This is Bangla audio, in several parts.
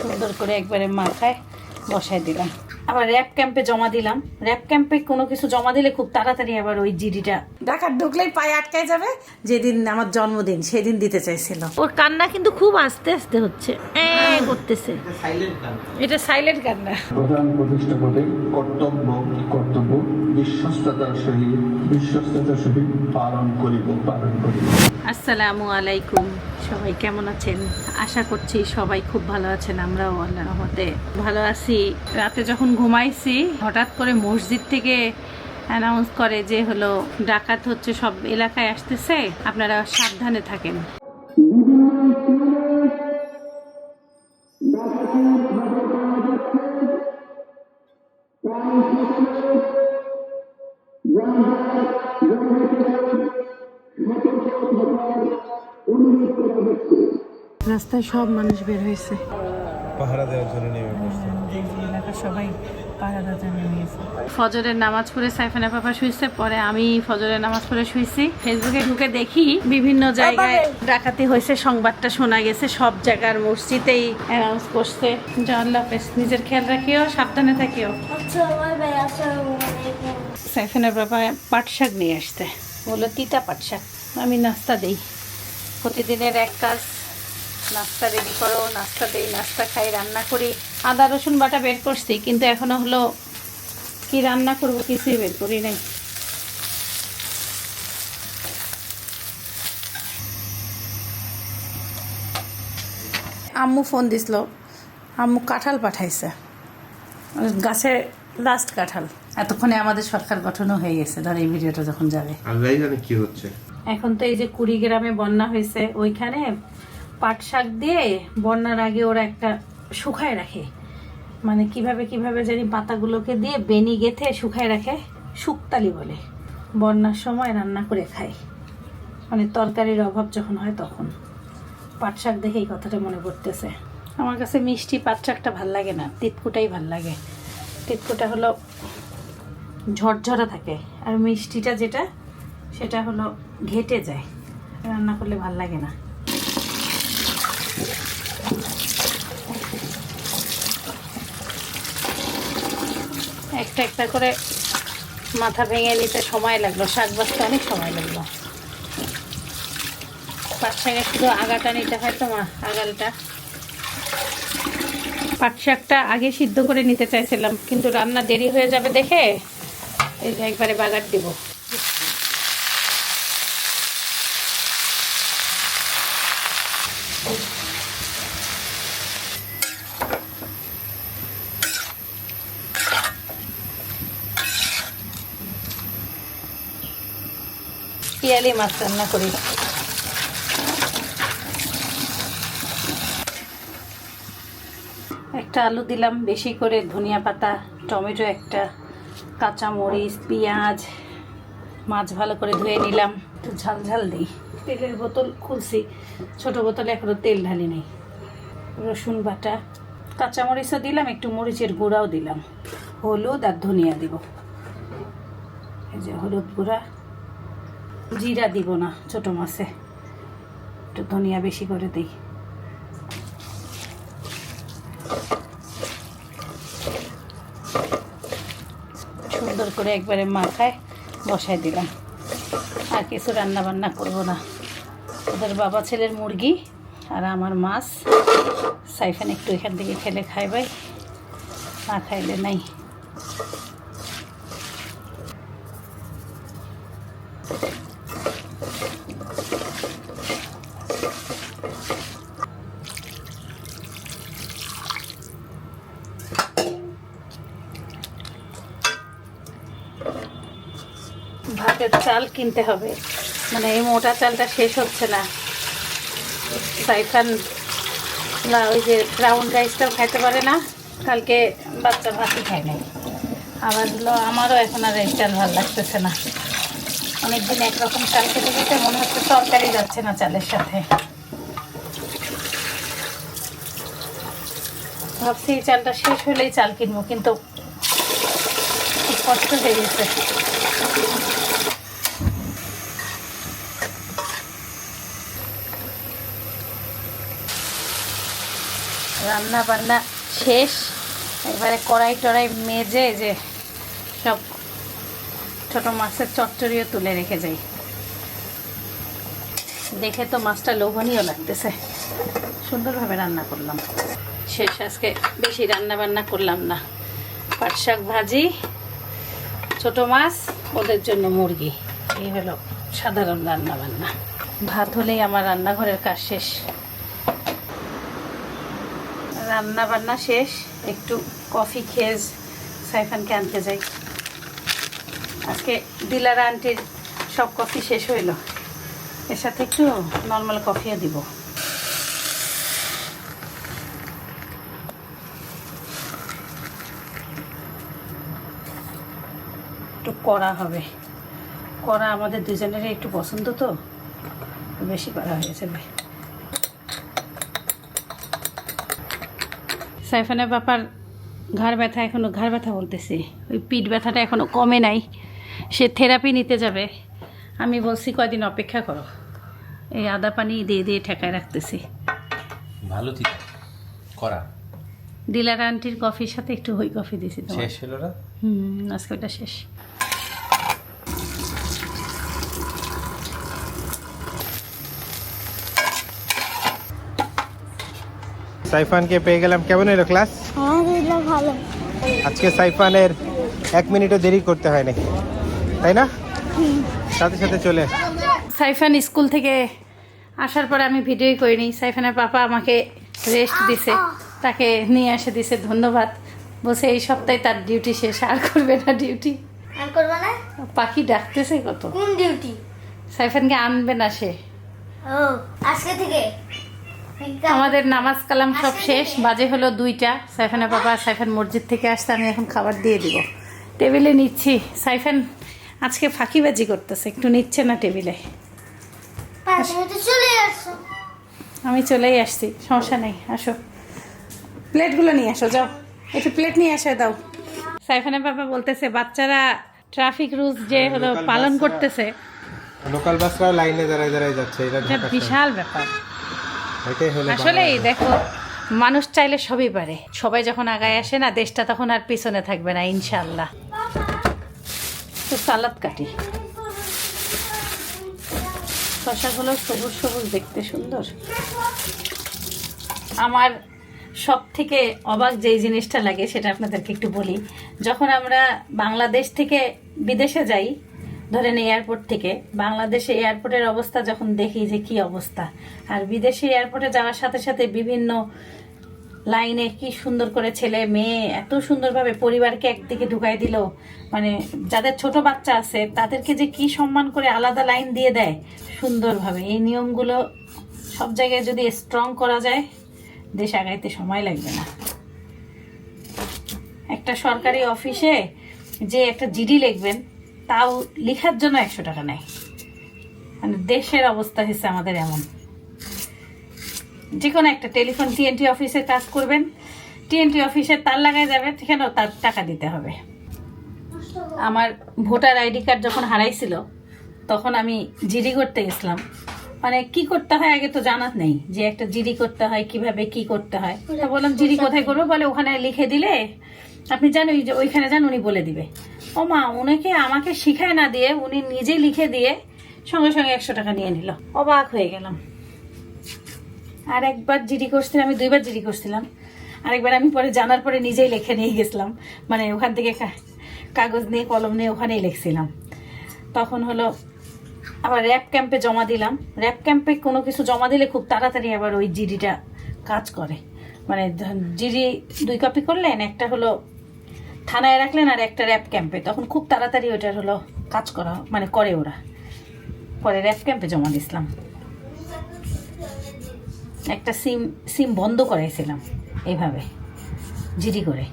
সুন্দর করে একবারে মাথায় বসাই দিলাম। আবার র্যাপ ক্যাম্পে জমা দিলাম। র্যাপ ক্যাম্পে কোনো কিছু জমা দিলে খুব তাড়াতাড়ি আবার ওই জিডিটা ঢাকার ঢুকলেই পায়ে আটকায় যাবে যেদিন আমার জন্মদিন সেদিন দিতে চাইছিল। ওর কান্না কিন্তু খুব আস্তে আস্তে হচ্ছে। এ করতেছে। এটা সাইলেন্ট কান্না। প্রধান প্রতিষ্ঠাপদে কর্তব্য কর্তব্য বিশ্বস্ততার সহিত বিশ্বস্ততার সহিত পালন করিব পালন করিব। আসসালামু আলাইকুম। সবাই কেমন আছেন? আশা করছি সবাই খুব ভালো আছেন আমরাও আল্লাহ রহমতে ভালো আছি। রাতে যখন ঘুমাইছি হঠাৎ করে মসজিদ থেকে অ্যানাউন্স করে যে হলো ডাকাত হচ্ছে সব এলাকায় আসতেছে আপনারা সাবধানে থাকেন। রাস্তায় সব মানুষ বের হয়েছে। পাহারা দেওয়ার জন্য নেমে পড়ছে। সবাই পাহারা জন্য নিয়েছে। ফজরের নামাজ পড়ে সাইফানা পাপা শুয়েছে পরে আমি ফজরের নামাজ পড়ে শুয়েছি ফেসবুকে ঢুকে দেখি বিভিন্ন জায়গায় ডাকাতি হয়েছে সংবাদটা শোনা গেছে সব জায়গার মসজিদেই অ্যানাউন্স করছে। জানলা নিজের খেয়াল রাখিও সাবধানে থাকিও। আচ্ছা সাইফানের বাবা পাট শাক নিয়ে আসতে বলল তিতা পাট শাক আমি নাস্তা দিই। প্রতিদিনের এক কাজ নাস্তা রেডি করো নাস্তা দেই নাস্তা খাই রান্না করি। আদা রসুন বাটা বের করছি কিন্তু এখনও হলো কি রান্না করব কিছুই বের করি নাই। আম্মু ফোন দিছিল আম্মু কাঁঠাল পাঠাইছে। গাছে লাস্ট কাঁঠাল। এতক্ষণে আমাদের সরকার গঠনও হয়ে গেছে ধর এই ভিডিওটা যখন যাবে। কি হচ্ছে। এখন তো এই যে কুড়িগ্রামে বন্যা হয়েছে ওইখানে পাট শাক দিয়ে বন্যার আগে ওরা একটা শুকায় রাখে। মানে কীভাবে কীভাবে জানি পাতাগুলোকে দিয়ে বেনি গেথে শুকায় রাখে, শুকতালি বলে। বন্যার সময় রান্না করে খায়। মানে তরকারির অভাব যখন হয় তখন। পাট শাক দেখে এই কথাটা মনে পড়তেছে। আমার কাছে মিষ্টি পাট শাকটা ভালো লাগে না, তিতকুটাই ভালো লাগে। তিতকুটা হলো ঝরঝরা থাকে আর মিষ্টিটা যেটা, সেটা হলো ঘেটে যায়। রান্না করলে ভালো লাগে না। একটা একটা করে মাথা ভেঙে নিতে সময় লাগল, শাক বাঁচতে অনেক সময় লাগল। পাট শাকে শুধু আগাটা নিতে হয় তো মা, আগালটা। পাট শাকটা আগে সিদ্ধ করে নিতে চাইছিলাম, কিন্তু রান্না দেরি হয়ে যাবে দেখে এই একবারে বাগার দিব। পিয়ালি মাছ রান্না করি। একটা আলু দিলাম, বেশি করে ধনিয়া পাতা, টমেটো একটা, কাঁচা মরিচ, পেঁয়াজ, মাছ ভালো করে ধুয়ে নিলাম। একটু ঝাল ঝাল দিই। তেলের বোতল খুলছি, ছোট বোতলে এখনও তেল ঢালি নেই। রসুন বাটা, কাঁচা মরিচও দিলাম, একটু মরিচের গুঁড়াও দিলাম। হলুদ আর ধনিয়া দিব। এই যে হলুদ গুঁড়া। জিরা দিব না ছোট মাছে। একটু ধনিয়া বেশি করে দিই। সুন্দর করে একবারে মাখায় বসাই দিলাম। আর কিছু রান্না বান্না করব না। ওদের বাবা ছেলের মুরগি আর আমার মাছ। সাইফান একটু এখান থেকে খেলে খাই ভাই। না খাইলে নাই ভাতের চাল কিনতে হবে। মানে এই মোটা চালটা শেষ হচ্ছে না। সাইফান ওই যে ব্রাউন রাইসটাও খাইতে পারে না। কালকে বাচ্চা ভাতই খায় নাই। আবার হলো আমারও এখন আর এই চাল ভালো লাগতেছে না। অনেকদিন একরকম চাল খেতে খেতে মনে হচ্ছে তরকারি যাচ্ছে না চালের সাথে। ভাবছি এই চালটা শেষ হলেই চাল কিনবো, কিন্তু কষ্ট হয়ে গেছে। রান্না বান্না শেষ। এবারে কড়াই টড়াই মেজে যে সব ছোট মাছের চচ্চড়িও তুলে রেখে যাই। দেখে তো মাছটা লোভনীয় লাগতেছে। সুন্দরভাবে রান্না করলাম। শেষ আজকে বেশি রান্না বান্না করলাম না। পাট শাক ভাজি, ছোট মাছ, ওদের জন্য মুরগি। এই হলো সাধারণ রান্না বান্না ভাত হলেই আমার রান্নাঘরের কাজ শেষ। রান্না বান্না শেষ, একটু কফি খেয়ে সাইফানকে আনতে যাই। আজকে ডিলার আন্টির সব কফি শেষ হইল। এর সাথে একটু নর্মাল কফিও দিব। একটু কড়া হবে। কড়া আমাদের দুজনেরই একটু পছন্দ তো, বেশি করা হয়ে যাবে। সাইফানের বাপার ঘাড় ব্যথা এখনও ঘাড় ব্যথা বলতেছি। ওই পিঠ ব্যথাটা এখনও কমে নাই। সে থেরাপি নিতে যাবে। আমি বলছি কয়দিন অপেক্ষা করো। এই আদা পানি দিয়ে দিয়ে ঠেকায় রাখতেছি। ভালো করা। ডিলার আন্টির কফির সাথে একটু হই কফি দিয়েছি তোমার। শেষ হলো না? হুম আজকে ওটা শেষ। সাইফানকে পেয়ে গেলাম। কেমন এলো ক্লাস ভালো। আজকে সাইফানের এক মিনিটও দেরি করতে হয় নাকি তাই না? সাথে সাথে চলে। সাইফান স্কুল থেকে আসার পরে আমি ভিডিওই করিনি। সাইফানের পাপা আমাকে রেস্ট দিছে তাকে নিয়ে এসে দিছে ধন্যবাদ। বলছে এই সপ্তাহে তার ডিউটি শেষ আর করবে না ডিউটি আর করবে না? পাখি ডাকতেছে কত। কোন ডিউটি সাইফানকে আনবে না সে। ও আজকে থেকে? আমাদের নামাজ কালাম সব শেষ। বাজে হলো দুইটা। সাইফানের বাবা সাইফান মসজিদ থেকে আসতে আমি এখন খাবার দিয়ে দিব। টেবিলে নিচ্ছি। সাইফান আজকে ফাঁকিবাজি করতেছে। একটু নিচ্ছে না টেবিলে? আমি চলেই আসছি সমস্যা নেই আসো। প্লেটগুলো নিয়ে আসো যাও। একটু প্লেট নিয়ে আসো দাও। সাইফানের বাবা বলতেছে বাচ্চারা ট্রাফিক রুলস যে হলো পালন করতেছে। লোকাল বাসরাও লাইনে দাঁড়ায় দাঁড়ায় যাচ্ছে এটা। বিশাল ব্যাপার। আসলেই দেখো মানুষ চাইলে সবই পারে। সবাই যখন আগায় আসে না দেশটা তখন আর পিছনে থাকবে না ইনশাল্লাহ তো সালাদ কাটি। শশাগুলো সবুজ সবুজ দেখতে সুন্দর। আমার সব থেকে অবাক যেই জিনিসটা লাগে সেটা আপনাদেরকে একটু বলি। যখন আমরা বাংলাদেশ থেকে বিদেশে যাই ধরেন এয়ারপোর্ট থেকে বাংলাদেশে এয়ারপোর্টের অবস্থা যখন দেখি যে কি অবস্থা, আর বিদেশে এয়ারপোর্টে যাওয়ার সাথে সাথে বিভিন্ন লাইনে কি সুন্দর করে ছেলে মেয়ে এত সুন্দরভাবে পরিবারকে একদিকে ঢুকাই দিল মানে যাদের ছোট বাচ্চা আছে তাদেরকে যে কি সম্মান করে আলাদা লাইন দিয়ে দেয়, সুন্দরভাবে। এই নিয়মগুলো সব জায়গায় যদি স্ট্রং করা যায়, দেশ আগাইতে সময় লাগবে না। একটা সরকারি অফিসে যে একটা জিডি লিখবেন তাও লেখার জন্য একশো টাকা নেয়। মানে দেশের অবস্থা হচ্ছে আমাদের এমন। যে কোনো একটা টেলিফোন টিএনটি অফিসে কাজ করবেন, টিএনটি অফিসে তার লাগায় যাবে, সেখানেও তার টাকা দিতে হবে। আমার ভোটার আইডি কার্ড যখন হারাইছিল, তখন আমি জিডি করতে গেছিলাম। মানে কি করতে হয় আগে তো জানাত নেই, যে একটা জিডি করতে হয়, কীভাবে কি করতে হয়। তা বললাম, জিডি কোথায় করব? বলে, ওখানে লিখে দিলে, আপনি জানো যে ওইখানে যান, উনি বলে দিবে। ও মা, উনাকে আমাকে শিখায় না দিয়ে, উনি নিজে লিখে দিয়ে সঙ্গে সঙ্গে একশো টাকা নিয়ে নিল। অবাক হয়ে গেলাম। আর একবার জিডি করছিলাম, আমি দুইবার জিডি করছিলাম। আরেকবার আমি পরে জানার পরে নিজেই লিখে নিয়ে গেছিলাম। মানে ওখান থেকে কাগজ নিয়ে, কলম নিয়ে ওখানেই লিখছিলাম। তখন হলো আবার র্যাপ ক্যাম্পে জমা দিলাম। র্যাপ ক্যাম্পে কোনো কিছু জমা দিলে খুব তাড়াতাড়ি আবার ওই জিডিটা কাজ করে। মানে জিডি দুই কপি করলেন, একটা হলো থানায় রাখলেন আর একটা র্যাপ ক্যাম্পে তখন খুব তাড়াতাড়ি ওটার হলো কাজ করা মানে করে ওরা। পরে র্যাপ ক্যাম্পে জমা দিয়েছিলাম। একটা সিম সিম বন্ধ করাইছিলাম, এইভাবে, জিডি করে।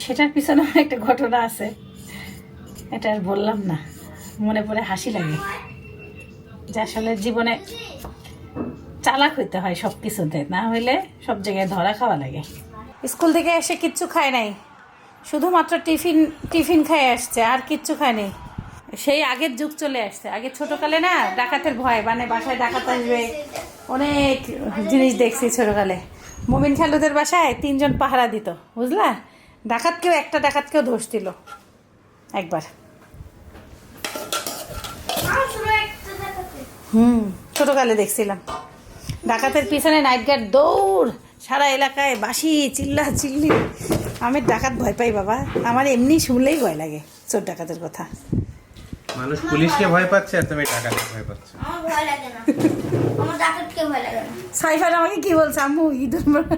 সেটার পিছনে একটা ঘটনা আছে। এটা আর বললাম না, মনে পড়ে হাসি লাগে। যে আসলে জীবনে চালাক হইতে হয় সব কিছুতে না হইলে সব জায়গায় ধরা খাওয়া লাগে। স্কুল থেকে এসে কিচ্ছু খায় নাই। শুধুমাত্র টিফিন টিফিন খেয়ে আসছে, আর কিচ্ছু খায়নি সেই আগের যুগ চলে আসছে। আগে ছোটকালে না ডাকাতের ভয় মানে বাসায় ডাকাত আসবে, অনেক জিনিস দেখছি ছোটকালে। মমিন খালুদের বাসায় তিনজন পাহারা দিত, বুঝলা? ডাকাতকেও, একটা ডাকাতকেও দোষ দিল। একবার। হুম, ছোটোকালে দেখছিলাম। ডাকাতের পিছনে নাইট গার্ড দৌড় সারা এলাকায় বাসি চিল্লা চিল্লি। আমি ডাকাত ভয় পাই বাবা। আমার এমনি শুনলেই ভয় লাগে চোর ডাকাতের কথা। মানুষ পুলিশকে ভয় পাচ্ছে আর তুমি টাকাকে ভয় পাচ্ছ। আমার ভয় লাগে না। আমার ডাকাতকে ভয় লাগে না। সাইফার আমাকে কি বলছে আম্মু ইঁদুর মারা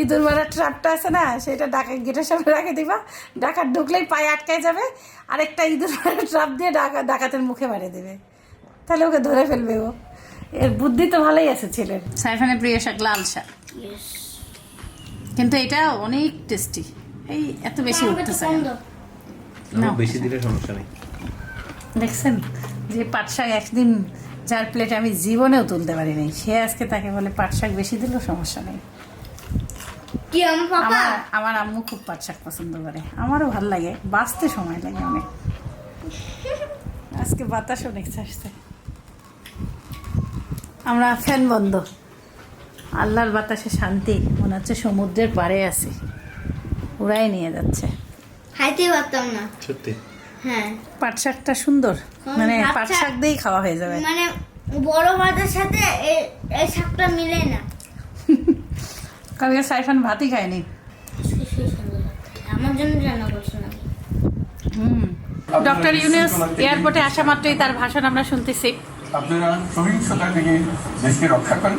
ইঁদুর মারা ট্রাপটা আছে না? সেটা ডাকা গেটের সামনে রাখে দিবা। ডাকাত ঢুকলেই পায়ে আটকায় যাবে। আরেকটা ইঁদুর মারা ট্রাপ দিয়ে ডাকা ডাকাতের মুখে মারে দেবে। তাহলে ওকে ধরে ফেলবে ও। এর বুদ্ধি তো ভালোই আছে ছেলের। সাইফানের প্রিয় শাক লাল শাক। কিন্তু এটা অনেক টেস্টি এই এত বেশি উঠতেছে কম না। বেশি দিলে সমস্যা নেই। দেখছেন যে পাট শাক একদিন যার প্লেটে আমি জীবনেও তুলতে পারিনি সে আজকে তাকে বলে পাট শাক বেশি দিলেও সমস্যা নেই। কি আমার আমার আম্মু খুব পাট শাক পছন্দ করে। আমারও ভালো লাগে বাঁচতে সময় লাগে অনেক। আজকে বাতাস অনেক আসছে। আমরা ফ্যান বন্ধ। আল্লাহর বাতাসে শান্তি। মনে হচ্ছে সমুদ্রের পাড়ে আছি। উড়াই নিয়ে যাচ্ছে। খাইতে পারতাম না। সত্যি? হ্যাঁ। পাট শাকটা সুন্দর। মানে পাট শাক- দিয়েই খাওয়া হয়ে যাবে। মানে বড় ভাতের সাথে এ- এই শাকটা মিলে না। কালকে সাইফান ভাতই খায়নি। আমার জন্য রান্না করছ নাকি হুম। ডক্টর ইউনুস এয়ারপোর্টে আসা মাত্রই তার ভাষণ আমরা শুনতেছি। আপনারা সহিংসতা থেকে দেশকে রক্ষা করেন।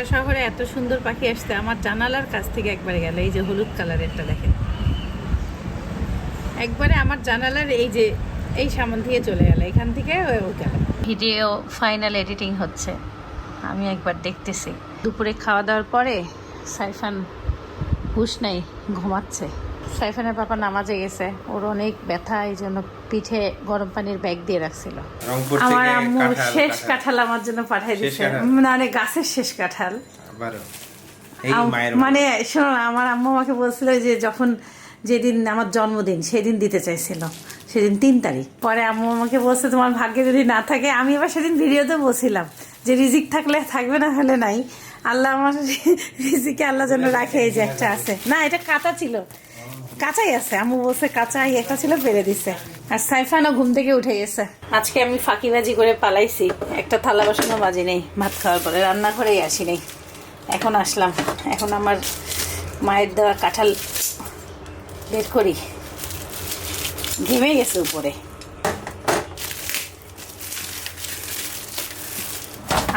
ঢাকা শহরে এত সুন্দর পাখি আসছে আমার জানালার কাছ থেকে একবারে গেল। এই যে হলুদ কালারেরটা দেখেন। একবারে আমার জানালার এই যে, এই সামান দিয়ে চলে গেল। এখান থেকে ও গেল। ভিডিও ফাইনাল এডিটিং হচ্ছে। আমি একবার দেখতেছি। দুপুরে খাওয়া দাওয়ার পরে সাইফান হুশ নাই, ঘুমাচ্ছে। সাইফানের পাপা নামাজে গেছে। ওর অনেক ব্যথা এই জন্য পিঠে গরম পানির ব্যাগ দিয়ে রাখছিল। আমার থেকে আম্মু শেষ কাঁঠাল। আমার জন্য পাঠিয়ে শেষ দিচ্ছে মানে গাছের শেষ কাঁঠাল। মানে শোনো আমার আম্মু আমাকে বলছিল যে যখন যেদিন আমার জন্মদিন সেদিন দিতে চাইছিল। সেদিন তিন তারিখ। পরে আম্মু আমাকে বলছে তোমার ভাগ্যে যদি না থাকে আমি আবার সেদিন ভিডিওতে বলছিলাম যে রিজিক থাকলে থাকবে না হলে নাই। আল্লাহ আমার রিজিকে আল্লাহ যেন রাখে এই যে একটা আছে। না এটা কাঁচা ছিল। কাঁচাই আছে আম্মু বলছে কাঁচাই একটা ছিল পেরে দিছে। আর সাইফানও ঘুম থেকে উঠে গেছে। আজকে আমি ফাঁকিবাজি করে পালাইছি। একটা থালা বাসনও বাজি নেই ভাত খাওয়ার পরে। রান্নাঘরেই আসি নেই এখন আসলাম। এখন আমার মায়ের দেওয়া কাঁঠাল বের করি। ঘেমে গেছে উপরে।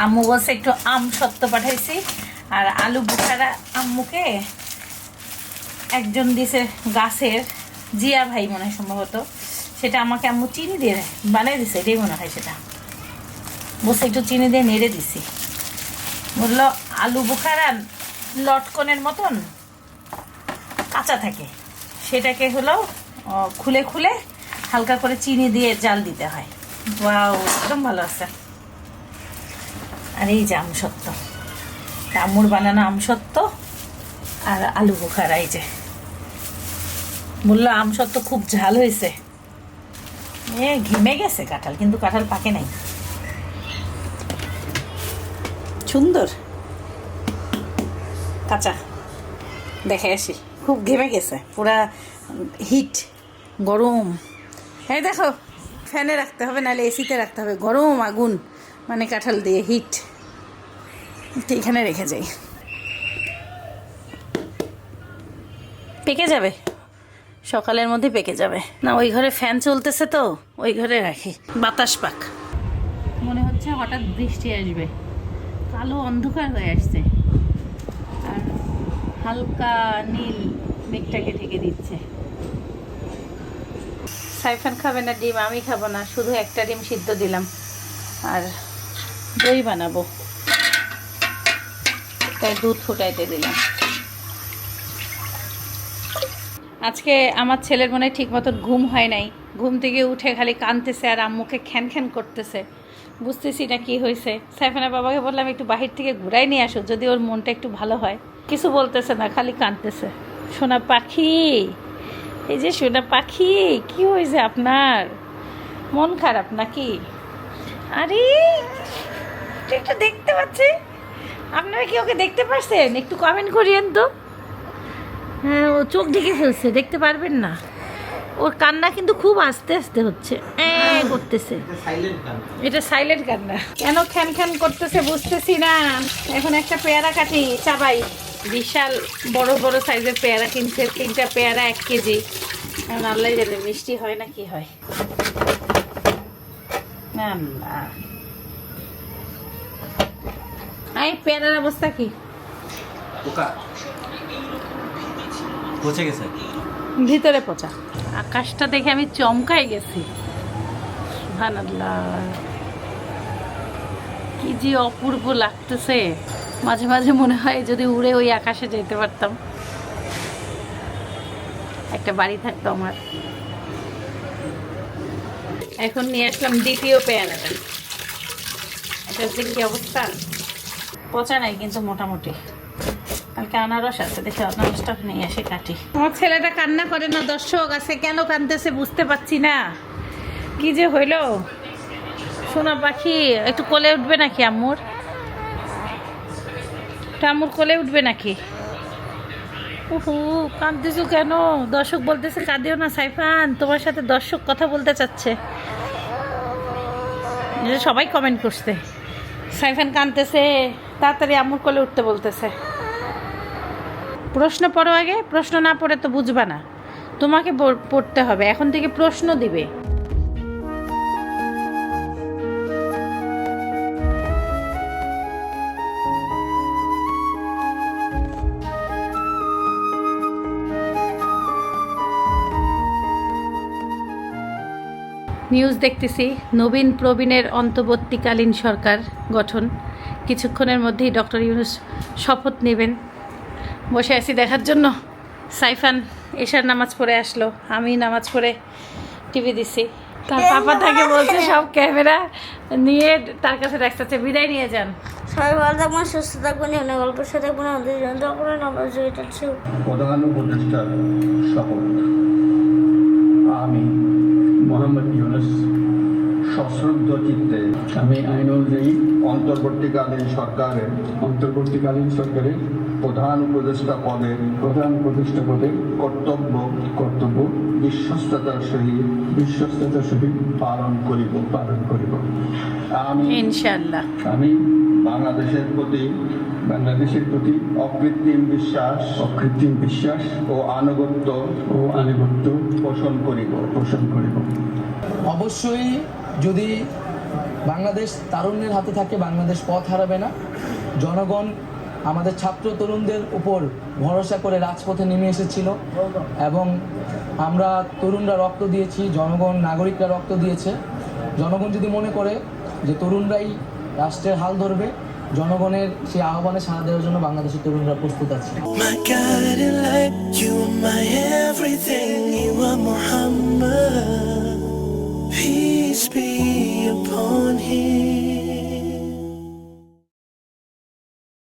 আম্মু বলছে একটু আম সত্য পাঠাইছি। আর আলু বুখারা আম্মুকে একজন দিছে গাছের জিয়া ভাই মনে হয় সম্ভবত। সেটা আমাকে আম্মু চিনি দিয়ে বানিয়ে দিছে, এটাই মনে হয় সেটা। বসে একটু চিনি দিয়ে নেড়ে দিছি। বলল, আলু বুখারা লটকনের মতন কাঁচা থাকে। সেটাকে হলো খুলে খুলে হালকা করে চিনি দিয়ে জাল দিতে হয়। ওয়াও, একদম ভালো আছে। আর এই যে আমসত্ত্ব আম্মুর বানানো আমসত্ত্ব আর আলু বুখারা এই যে। বলল আমসত্ত্ব খুব ঝাল হয়েছে। এ, ঘেমে গেছে কাঁঠাল, কিন্তু কাঁঠাল পাকে নাই। সুন্দর। কাঁচা। দেখে আসি। খুব ঘেমে গেছে, পুরা হিট, গরম। এই দেখো, ফ্যানে রাখতে হবে, নাহলে এসিতে রাখতে হবে। গরম আগুন মানে কাঁঠাল দিয়ে হিট। এখানে রেখে যাই। পেকে যাবে? সকালের মধ্যে পেকে যাবে। না, ওই ঘরে ফ্যান চলতেছে তো, ওই ঘরে রাখি। বাতাস পাক। মনে হচ্ছে হঠাৎ বৃষ্টি আসবে। কালো অন্ধকার হয়ে আসছে। আর হালকা নীল মেঘটাকে ঢেকে দিচ্ছে। সাইফান খাবে না ডিম? আমি খাব না। শুধু একটা ডিম সিদ্ধ দিলাম। আর দই বানাবো। তাই দুধ ফুটাইতে দিলাম। আজকে আমার ছেলের মনে ঠিক মতন ঘুম হয় নাই। ঘুম থেকে উঠে খালি কানতেছে আর আম্মুকে খ্যান খ্যান করতেছে। বুঝতেছি না কি হয়েছে। সাইফানের বাবাকে বললাম, একটু বাহির থেকে ঘুরাই নিয়ে আসো, যদি ওর মনটা একটু ভালো হয়। কিছু বলতেছে না, খালি কানতেছে সোনা পাখি, এই যে সোনা পাখি, কি হয়েছে আপনার? মন খারাপ নাকি? আরে একটু দেখতে পাচ্ছি আপনারা কি ওকে দেখতে পাচ্ছেন একটু কমেন্ট করিয়েন তো। হ্যাঁ ও চোখ ঢেকে ফেলছে দেখতে পারবেন না। ওর কান্না কিন্তু খুব আস্তে আস্তে হচ্ছে। এ করতেছে। এটা সাইলেন্ট কান্না। কেন খ্যান খ্যান করতেছে বুঝতেছি না। এখন একটা পেয়ারা কাটি চাবাই। বিশাল বড় বড় সাইজের পেয়ারা কিনছে তিনটা পেয়ারা এক কেজি। এখন আল্লাহ জানে মিষ্টি হয় না কি হয়। না না। এই পেয়ারার অবস্থা কি? পোকা পচে গেছে? ভিতরে পচা। আকাশটা দেখে আমি চমকাই গেছি। কি যে অপূর্ব লাগতেছে। মাঝে মাঝে মনে হয় যদি উড়ে ওই আকাশে যেতে পারতাম। একটা বাড়ি থাকতো আমার। এখন নিয়ে আসলাম দ্বিতীয় পেয়ারাটা। এটা হচ্ছে কি অবস্থা? পচা নাই কিন্তু মোটামুটি। আনারস আছে, দেখে আমার ছেলেটা কান্না করে না, দর্শক আছে, কেন কান্দতেছে বুঝতে পারছি না। কি যে হইল? সোনা পাখি, একটু কোলে উঠবে নাকি একটু আম্মুর কোলে উঠবে নাকি? উহু, কাঁদতেছো কেন? দর্শক বলতেছে, কাঁদিও না সাইফান, তোমার সাথে দর্শক কথা বলতে চাচ্ছে। সবাই কমেন্ট করছে। সাইফান কাঁদতেছে, তাড়াতাড়ি আম্মুর কোলে উঠতে বলতেছে। প্রশ্ন পড়ো আগে, প্রশ্ন না পড়ে তো বুঝবা না। তোমাকে পড়- পড়তে হবে, এখন থেকে প্রশ্ন দিবে। নিউজ দেখতেছি, নবীন প্রবীণের অন্তর্বর্তীকালীন সরকার গঠন। কিছুক্ষণের মধ্যেই ডক্টর ইউনুস শপথ নেবেন। বসে আছি দেখার জন্য। সাইফান এশার নামাজ পড়ে আসলো। আমি নামাজ পড়ে টিভি দিছি। তার পাপা তাকে বলছে সব ক্যামেরা নিয়ে তার কাছে রাখতেছে বিদায় নিয়ে যান। সবাই ভালো থাকবেন সুস্থ থাকবেন অনেক গল্পের সাথে থাকবেন। আমাদের জন্য তখন আমরা যেটা ছিল। প্রধান উপদেষ্টার শপথ সশ্রদ্ধ চিত্তে। আমি আইন অনুযায়ী অন্তর্বর্তীকালীন সরকারের। অন্তর্বর্তীকালীন সরকারের প্রধান উপদেষ্টা পদের প্রধান উপদেষ্টা পদের কর্তব্য। কর্তব্য। বিশ্বস্ততার সহিত। বিশ্বস্ততার সহিত পালন করিব। পালন করিব। আমি ইনশাল্লাহ আমি বাংলাদেশের প্রতি বাংলাদেশের প্রতি অকৃত্রিম বিশ্বাস অকৃত্রিম বিশ্বাস ও আনুগত্য ও আনুগত্য পোষণ করিব। পোষণ করিব। অবশ্যই যদি বাংলাদেশ তারুণ্যের হাতে থাকে, বাংলাদেশ পথ হারাবে না। জনগণ, আমাদের ছাত্র তরুণদের উপর ভরসা করে রাজপথে নেমে এসেছিল এবং আমরা তরুণরা রক্ত দিয়েছি, জনগণ, নাগরিকরা রক্ত দিয়েছে। জনগণ যদি মনে করে যে তরুণরাই রাষ্ট্রের হাল ধরবে, জনগণের সেই আহ্বানে সাড়া দেওয়ার জন্য বাংলাদেশের তরুণরা প্রস্তুত আছে। You are Muhammad. peace be upon him.